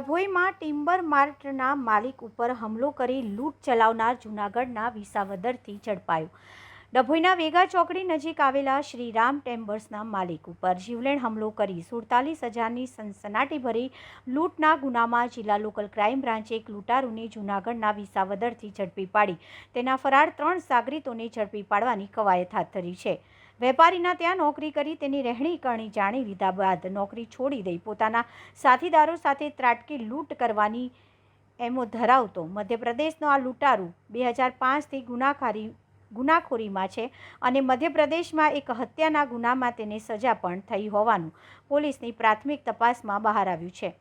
ડભોઈમાં timber માર્ટના માલિક ઉપર હુમલો કરી લૂંટ ચલાવનાર જૂનાગઢના વિસાવદરથી ઝડપાયો. ડભોઈના વેગા ચોકડી નજીક આવેલા શ્રીરામ ટેમ્બર્સના માલિક ઉપર જીવલેણ હુમલો કરી સુડતાલીસ હજારની સનસનાટીભરી લૂંટના ગુનામાં જિલ્લા લોકલ ક્રાઇમ બ્રાન્ચે એક લૂંટારૂને જૂનાગઢના વિસાવદરથી ઝડપી પાડી. તેના ફરાર ત્રણ સાગરીતોને ઝડપી પાડવાની કવાયત હાથ ધરી છે. વેપારીના ત્યાં નોકરી કરી તેની રહેણી કરણી જાણી લીધા બાદ નોકરી છોડી દઈ. પોતાના સાથીદારો સાથે ત્રાટકી લૂંટ કરવાની એમો ધરાવતો મધ્યપ્રદેશનો આ લૂંટારું બે હજાર પાંચથી ગુનાખારી, ગુનાખોરીમાં છે અને મધ્યપ્રદેશમાં એક હત્યાના ગુનામાં તેને સજા પણ થઈ હોવાનું પોલીસની પ્રાથમિક તપાસમાં બહાર આવ્યું છે.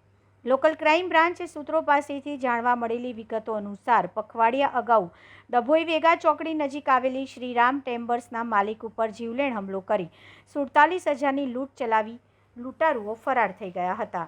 લોકલ ક્રાઇમ બ્રાન્ચ સૂત્રો પાસેથી જાણવા મળેલી વિગતો અનુસાર પખવાડિયા અગાઉ ડભોઈ વેગા ચોકડી નજીક આવેલી શ્રીરામ ટેમ્બર્સના માલિક ઉપર જીવલેણ હુમલો કરી સુડતાલીસ હજારની લૂંટ ચલાવી લૂંટારુઓ ફરાર થઈ ગયા હતા.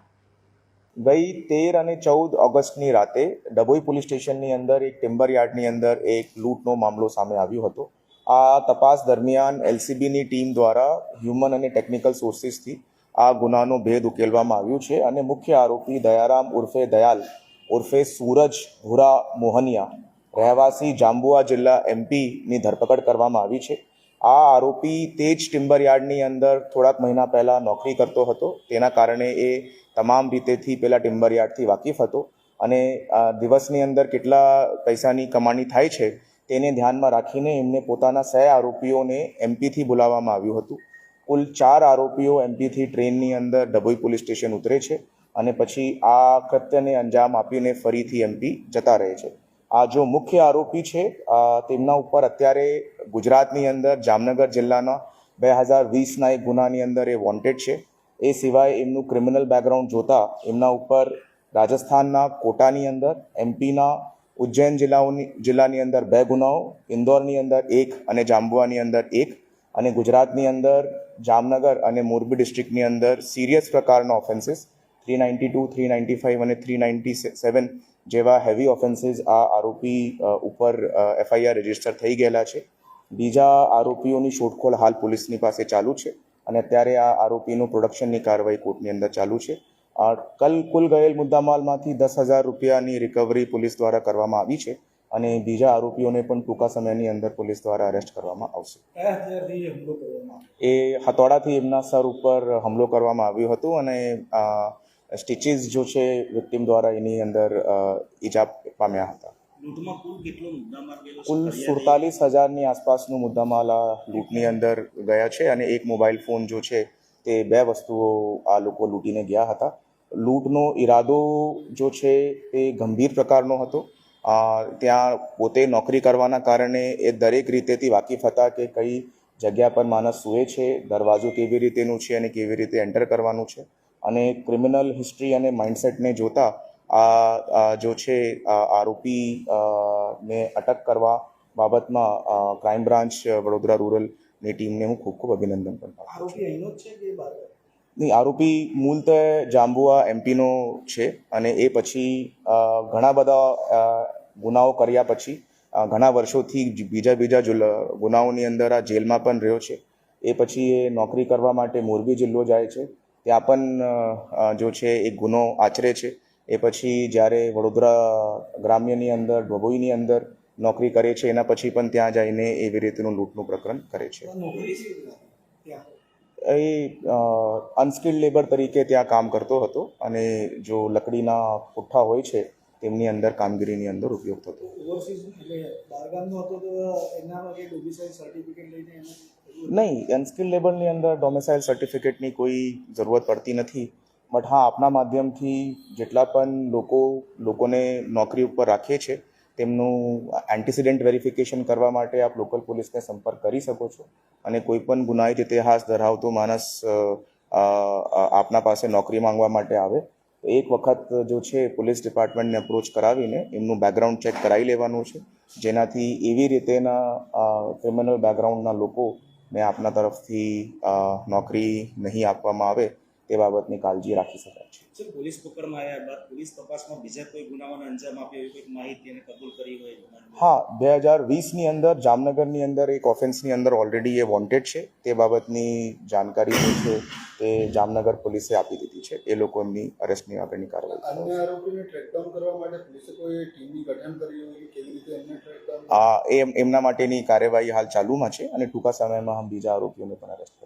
ગઈ તેર અને ચૌદ ઓગસ્ટની રાતે ડભોઈ પોલીસ સ્ટેશનની અંદર એક ટિમ્બર યાર્ડની અંદર એક લૂંટનો મામલો સામે આવ્યો હતો. આ તપાસ દરમિયાન એલસીબીની ટીમ દ્વારા હ્યુમન અને ટેકનિકલ સોર્સિસથી આ ગુનાનો ભેદ ઉકેલવામાં આવ્યું છે અને મુખ્ય આરોપી દયારામ ઉર્ફે દયાલ ઉર્ફે સૂરજ ભૂરા મોહનિયા રહેવાસી જાંબુઆ જિલ્લા એમપીની ધરપકડ કરવામાં આવી છે. આ આરોપી તે જ ટિમ્બર યાર્ડની અંદર થોડાક મહિના પહેલાં નોકરી કરતો હતો. તેના કારણે એ તમામ રીતેથી પેલા ટિમ્બર યાર્ડથી વાકેફ હતો અને દિવસની અંદર કેટલા પૈસાની કમાણી થાય છે તેને ધ્યાનમાં રાખીને એમને પોતાના સહ આરોપીઓને એમપીથી બોલાવવામાં આવ્યું હતું. કુલ ચાર આરોપીઓ એમપીથી ટ્રેનની અંદર ડભોઈ પોલીસ સ્ટેશન ઉતરે છે અને પછી આ કૃત્યને અંજામ આપીને ફરીથી એમપી જતા રહે છે. આ જો મુખ્ય આરોપી છે તેમના ઉપર અત્યારે ગુજરાતની અંદર જામનગર જિલ્લાના બે હજાર વીસના એક ગુનાની અંદર એ વોન્ટેડ છે. એ સિવાય એમનું ક્રિમિનલ બેકગ્રાઉન્ડ જોતા એમના ઉપર રાજસ્થાનના કોટાની અંદર એમપીના ઉજ્જૈન જિલ્લાઓની, જિલ્લાની અંદર બે ગુનાઓ, ઇન્દોરની અંદર એક અને જાંબુઆની અંદર એક. અને ગુજરાતની અંદર, જામનગર અને મોરબી ડિસ્ટ્રિક્ટની અંદર સિરિયસ પ્રકારના offences three ninety two three ninety five અને થ્રી નાઇન્ટી સેવન જેવા હેવી ઓફેન્સીસ આ આરોપી ઉપર એફઆઈઆર રજિસ્ટર થઈ ગયેલા છે. બીજા આરોપીઓની શોધખોળ હાલ પોલીસની પાસે ચાલુ છે અને અત્યારે આ આરોપીનું પ્રોડક્શનની કાર્યવાહી કોર્ટની અંદર ચાલુ છે. કલ કુલ ગયેલ મુદ્દામાલમાંથી દસ હજાર રૂપિયાની રિકવરી પોલીસ દ્વારા કરવામાં આવી છે. અને બીજા આરોપીઓને પણ ટૂંકા સમયની અંદર પોલીસ દ્વારા અરેસ્ટ કરવામાં આવશે. એ હથોડાથી એમના સર ઉપર હુમલો કરવામાં આવ્યો હતો અને સ્ટીચીસ જો છે વિક્ટિમ દ્વારા એની અંદર ઈજા પામ્યા હતા. કુલ સુડતાલીસ હજારની આસપાસનું મુદ્દામાલ આ લૂંટની અંદર ગયા છે અને એક મોબાઈલ ફોન જો છે તે બે વસ્તુઓ આ લોકો લૂંટીને ગયા હતા. લૂંટનો ઈરાદો જો છે તે ગંભીર પ્રકારનો હતો. ત્યાં પોતે નોકરી કરવાના કારણે એ દરેક રીતેથી વાકેફ હતા કે કઈ જગ્યા પર માણસ સૂએ છે, દરવાજો કેવી રીતેનું છે અને કેવી રીતે એન્ટર કરવાનું છે. અને ક્રિમિનલ હિસ્ટ્રી અને માઇન્ડસેટને જોતા આ જો છે આરોપી ને અટક કરવા બાબતમાં ક્રાઇમ બ્રાન્ચ વડોદરા રૂરલની ટીમને હું ખૂબ ખૂબ અભિનંદન પણ આરોપી અહીંનો જ છે કે નહીં, આરોપી મૂળતઃ જાંબુઆ એમપીનો છે અને એ પછી ઘણા બધા ગુનાઓ કર્યા પછી ઘણા વર્ષોથી બીજા બીજા ગુનાઓની અંદર આ જેલમાં પણ રહ્યો છે. એ પછી એ નોકરી કરવા માટે મોરબી જિલ્લો જાય છે. ત્યાં પણ જો છે એક ગુનો આચરે છે. એ પછી જ્યારે વડોદરા ગ્રામ્યની અંદર, ડભોઈની અંદર નોકરી કરે છે, એના પછી પણ ત્યાં જઈને એવી રીતનું લૂંટનું પ્રકરણ કરે છે. એ અનસ્કિલ્ડ લેબર તરીકે ત્યાં કામ કરતો હતો અને જો લકડીના પુઠ્ઠા હોય છે તેમની અંદર કામગીરીની અંદર ઉપયોગ થતો. નહીં અનસ્કિલ્ડ લેબરની અંદર ડોમેસાઇલ સર્ટિફિકેટની કોઈ જરૂરત પડતી નથી બટ હા આપના માધ્યમથી જેટલા પણ લોકો લોકોને નોકરી ઉપર રાખીએ છે તેમનું એન્ટિસિડન્ટ વેરિફિકેશન કરવા માટે આપ લોકલ પોલીસને સંપર્ક કરી શકો છો. અને કોઈપણ ગુનાહિત ઇતિહાસ ધરાવતો માણસ આપના પાસે નોકરી માંગવા માટે આવે, તો એક વખત જો છે પોલીસ ડિપાર્ટમેન્ટને અપ્રોચ કરાવીને એમનું બેકગ્રાઉન્ડ ચેક કરાવી લેવાનું છે. જેનાથી એવી રીતેના ક્રિમિનલ બેકગ્રાઉન્ડના લોકોને આપના તરફથી નોકરી નહીં આપવામાં આવે તે બાબતની કાળજી રાખી શકાય છે. પોલીસ પકડમાં આવ્યા બાદ પોલીસ તપાસમાં બીજા કોઈ ગુનાઓને અંજામ આપ્યો એવી કોઈ માહિતી એને કબૂલ કરી હોય હા બે હજાર વીસની અંદર જામનગરની અંદર એક ઓફેન્સની અંદર ઓલરેડી એ વોન્ટેડ છે. તે બાબતની જાણકારી જે છે તે જામનગર પોલીસે આપી દીધી છે. એ લોકોની અરેસ્ટની આગળની કાર્યવાહી અન્ય આરોપીને ટ્રેકડાઉન કરવા માટે પોલીસે કોઈ ટીમની ગઠન કરી હોય કેવી રીતે એમને ટ્રેકડાઉન આ એમ એમના માટેની કાર્યવાહી હાલ ચાલુમાં છે અને ટૂંકા સમયમાં હમ બીજા આરોપીઓને પણ અરેસ્ટ